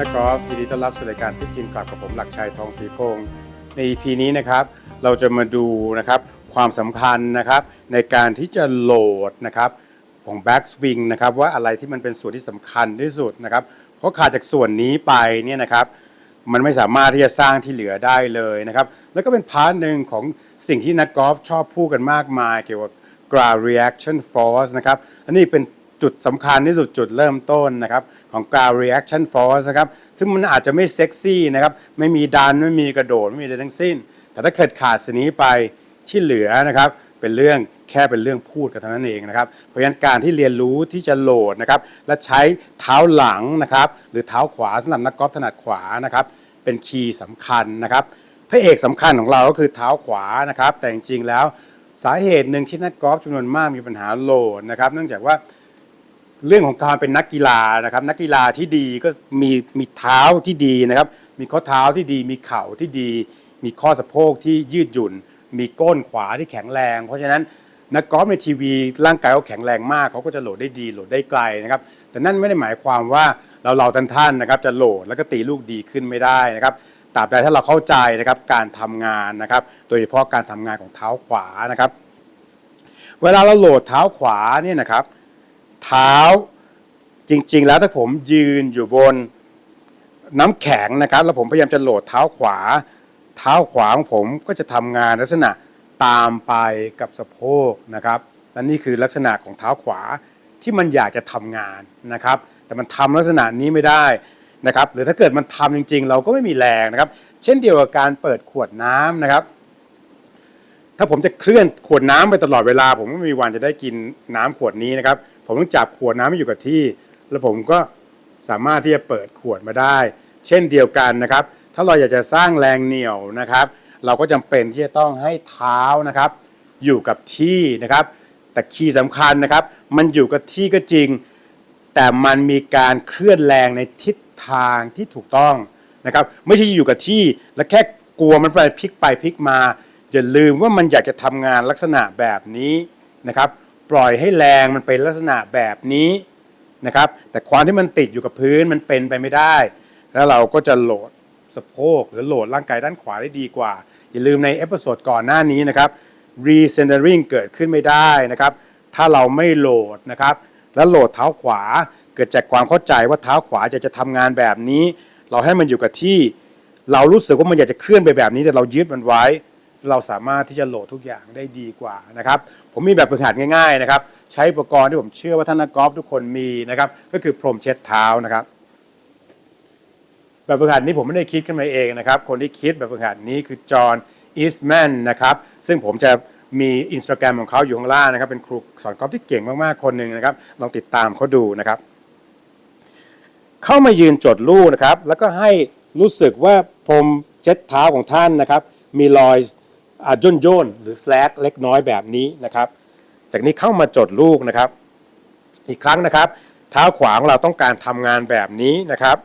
นักกอล์ฟยินดีต้อนรับสู่รายการฟิตกินกลับกับผมหลักชัยทองศรีโพงศ์ใน EP นี้นะครับ เราจะมาดูนะครับความสำคัญนะครับในการที่จะโหลดนะครับของแบ็กสวิงนะครับว่าอะไรที่มันเป็นส่วนที่สำคัญที่สุดนะครับเพราะขาดจากส่วนนี้ไปเนี่ยนะครับ มันไม่สามารถที่จะสร้างที่เหลือได้เลยนะครับ แล้วก็เป็นพาร์ทหนึ่งของสิ่งที่นักกอล์ฟชอบพูดกันมากมาย เกี่ยวกับ ground reaction force นะครับ อันนี้เป็น จุดสำคัญที่สุดจุดเริ่มต้นนะครับของ ground reaction force นะครับซึ่งมันอาจจะไม่เซ็กซี่นะครับไม่มีดันไม่มีกระโดดไม่มีอะไรทั้งสิ้น แต่ถ้าเกิดขาดสิ่งนี้ไปที่เหลือนะครับเป็นเรื่องแค่เป็นเรื่องพูดกันเท่านั้นเองนะครับ เพราะฉะนั้นการที่เรียนรู้ที่จะโหลดนะครับและใช้เท้าหลังนะครับหรือเท้าขวาสำหรับนักกอล์ฟถนัดขวานะครับเป็นคีย์สำคัญนะครับพระเอกสำคัญของเราก็คือเท้าขวานะครับ แต่จริงๆแล้วสาเหตุหนึ่งที่นักกอล์ฟจำนวนมากมีปัญหาโหลดนะครับ เนื่องจากว่า เรื่องของการเป็นนักกีฬานะครับ นักกีฬาที่ดีก็มีมีเท้าที่ดีนะครับ มีข้อเท้าที่ดี มีเข่าที่ดี มีข้อสะโพกที่ยืดหยุ่น มีก้นขวาที่แข็งแรง เพราะฉะนั้นนักกอล์ฟในทีวีร่างกายเขาแข็งแรงมากเขาก็จะโหลดได้ดีโหลดได้ไกลนะครับแต่นั่นไม่ได้หมายความว่าเราเราท่านท่านนะครับจะโหลดแล้วก็ตีลูกดีขึ้นไม่ได้นะครับตราบใดถ้าเราเข้าใจนะครับการทำงานนะครับโดยเฉพาะการทำงานของเท้าขวานะครับ เวลาเราโหลดเท้าขวาเนี่ยนะครับ เท้าจริง ๆ แล้วถ้าผมยืนอยู่บนน้ำแข็งนะครับ แล้วผมพยายามจะโหลดเท้าขวา เท้าขวาของผมก็จะทำงานลักษณะตามไปกับสะโพกนะครับและนี่คือลักษณะของเท้าขวาที่มันอยากจะทำงานนะครับ แต่มันทำลักษณะนี้ไม่ได้นะครับ หรือถ้าเกิดมันทำจริง ๆ เราก็ไม่มีแรงนะครับ เช่นเดียวกับการเปิดขวดน้ำนะครับ ถ้าผมจะเคลื่อนขวดน้ำไปตลอดเวลา ผมไม่มีวันจะได้กินน้ำขวดนี้นะครับ ผมต้องจับขวดน้ำให้อยู่กับที่ แล้วผมก็สามารถที่จะเปิดขวดมาได้ เช่นเดียวกันนะครับ ถ้าเราอยากจะสร้างแรงเหนี่ยวนะครับ เราก็จำเป็นที่จะต้องให้เท้านะครับ อยู่กับที่นะครับ แต่คีย์สำคัญนะครับ มันอยู่กับที่ก็จริง แต่มันมีการเคลื่อนแรงในทิศทางที่ถูกต้องนะครับ ไม่ใช่อยู่กับที่แล้วแค่กลัวมันไปพลิกไปพลิกมาอย่าลืมว่ามันอยากจะทำงานลักษณะแบบนี้นะครับ ปล่อยให้แรงมันเป็นลักษณะแบบนี้นะครับ แต่ความที่มันติดอยู่กับพื้นมันเป็นไปไม่ได้ แล้วเราก็จะโหลดสะโพกหรือโหลดร่างกายด้านขวาได้ดีกว่า อย่าลืมในเอพิโซดก่อนหน้านี้นะครับ recentering เกิดขึ้นไม่ได้นะครับ ถ้าเราไม่โหลดนะครับ แล้วโหลดเท้าขวาเกิดจากความเข้าใจว่าเท้าขวาจะจะทำงานแบบนี้ เราให้มันอยู่กับที่ เรารู้สึกว่ามันอยากจะเคลื่อนไปแบบนี้แต่เรายึดมันไว้ เราสามารถที่จะโหลดทุกอย่างได้ดีกว่านะครับ ผมมีแบบฝึกหัดง่ายๆนะครับ ใช้อุปกรณ์ที่ผมเชื่อว่าท่านนักกอล์ฟทุกคนมีนะครับ ก็คือพรมเช็ดเท้านะครับ แบบฝึกหัดนี้ผมไม่ได้คิดขึ้นมาเองนะครับ คนที่คิดแบบฝึกหัดนี้คือจอห์นอีสแมนนะครับ ซึ่งผมจะมีอินสตาแกรมของเขาอยู่ข้างล่างนะครับ เป็นครูสอนกอล์ฟที่เก่งมากๆคนหนึ่งนะครับ ลองติดตามเขาดูนะครับ เข้ามายืนจดลูกนะครับ แล้วก็ให้รู้สึกว่าพรมเช็ดเท้าของท่านนะครับ มีรอย อ่าย่นย่นๆหรือ slack เล็กน้อยแบบนี้นะครับ จากนี้เข้ามาจดลูกนะครับ อีกครั้งนะครับ เท้าขวาของเราต้องการทำงานแบบนี้นะครับ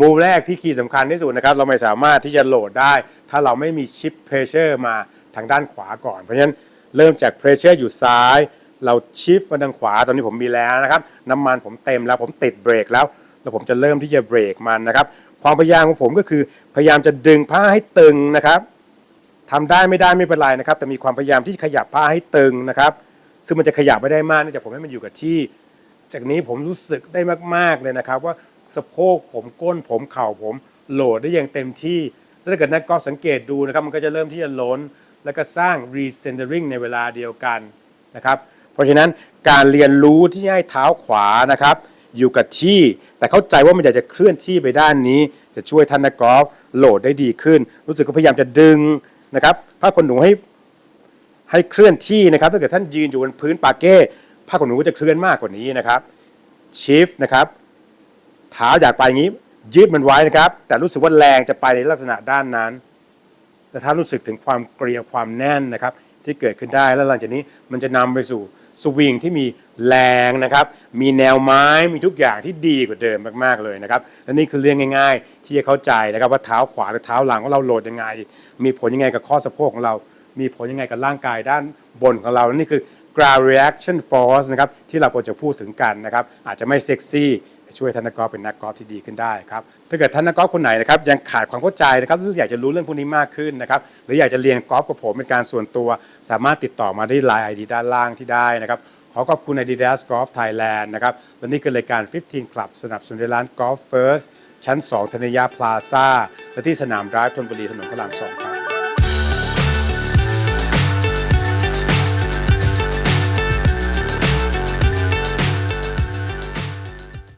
มูแรกที่คีย์สำคัญที่สุดนะครับ เราไม่สามารถที่จะโหลดได้ ถ้าเราไม่มีชิปเพรสเชอร์มาทางด้านขวาก่อน เพราะฉะนั้นเริ่มจากเพรสเชอร์อยู่ซ้าย เราชิฟมาทางขวาตอนนี้ผมมีแล้วนะครับ น้ำมันผมเต็มแล้วผมติดเบรกแล้ว แล้วผมจะเริ่มที่จะเบรกมันนะครับ ความพยายามของผมก็คือพยายามจะดึงผ้าให้ตึงนะครับ ทำได้ไม่ได้ไม่เป็นไรนะครับ แต่มีความพยายามที่ขยับผ้าให้ตึงนะครับ ซึ่งมันจะขยับไม่ได้มากเนื่องจากผมให้มันอยู่กับที่ จากนี้ผมรู้สึกได้มากๆเลยนะครับ ว่าสะโพกผมก้นผมเข่าผมโหลดได้อย่างเต็มที่แล้วถ้าเกิดนักกอล์ฟสังเกตดูนะครับ มันก็จะเริ่มที่จะล้น แล้วก็สร้าง recentering ในเวลาเดียวกันนะครับ เพราะฉะนั้นการเรียนรู้ที่ให้เท้าขวานะครับ อยู่กับที่ แต่เข้าใจว่ามันอยากจะเคลื่อนที่ไปด้านนี้ จะช่วยท่านนักกอล์ฟโหลดได้ดีขึ้น รู้สึกก็พยายามจะดึง นะครับผ้าขนหนูให้ให้เคลื่อนที่นะครับถ้าเกิดท่านยืนอยู่บนพื้นปาเก้ผ้าขนหนูก็จะเคลื่อนมากกว่านี้นะครับชิฟนะครับเท้าอยากไปอย่างนี้ยืดมันไว้นะครับ แต่รู้สึกว่าแรงจะไปในลักษณะด้านนั้น แต่ถ้ารู้สึกถึงความเกลียวความแน่นนะครับ ที่เกิดขึ้นได้ แล้วหลังจากนี้มันจะนำไปสู่สวิงที่มีแรงนะครับ มีแนวไม้มีทุกอย่างที่ดีกว่าเดิมมากๆเลยนะครับและนี่คือเรื่องง่าย ๆ ที่จะเข้าใจนะครับว่าเท้าขวาหรือเท้าหลังของเราโหลดยังไง มีผลยังไงกับข้อสะโพกของเรา มีผลยังไงกับร่างกายด้านบนของเราและนี่คือ ground reaction force นะครับที่เราควรจะพูดถึงกันนะครับอาจจะไม่เซ็กซี่ ช่วยท่านนักกอล์ฟเป็นนักกอล์ฟที่ดีขึ้นได้ครับถ้าเกิดท่านนักกอล์ฟคนไหนนะครับยังขาดความเข้าใจนะครับหรืออยากจะรู้เรื่องพวกนี้มากขึ้นนะครับหรืออยากจะเรียนกอล์ฟกับผมเป็นการส่วนตัว สามารถติดต่อมาได้ไลน์ไอดีด้านล่างที่ได้นะครับขอขอบคุณ Adidas Golf Thailand นะครับและนี่คือรายการ 15 Club สนับสนุนโดยร้าน Golf First ชั้น 2 ธนยาพลาซ่าและที่สนามดรายธนบุรีถนนพระราม 2 ครับ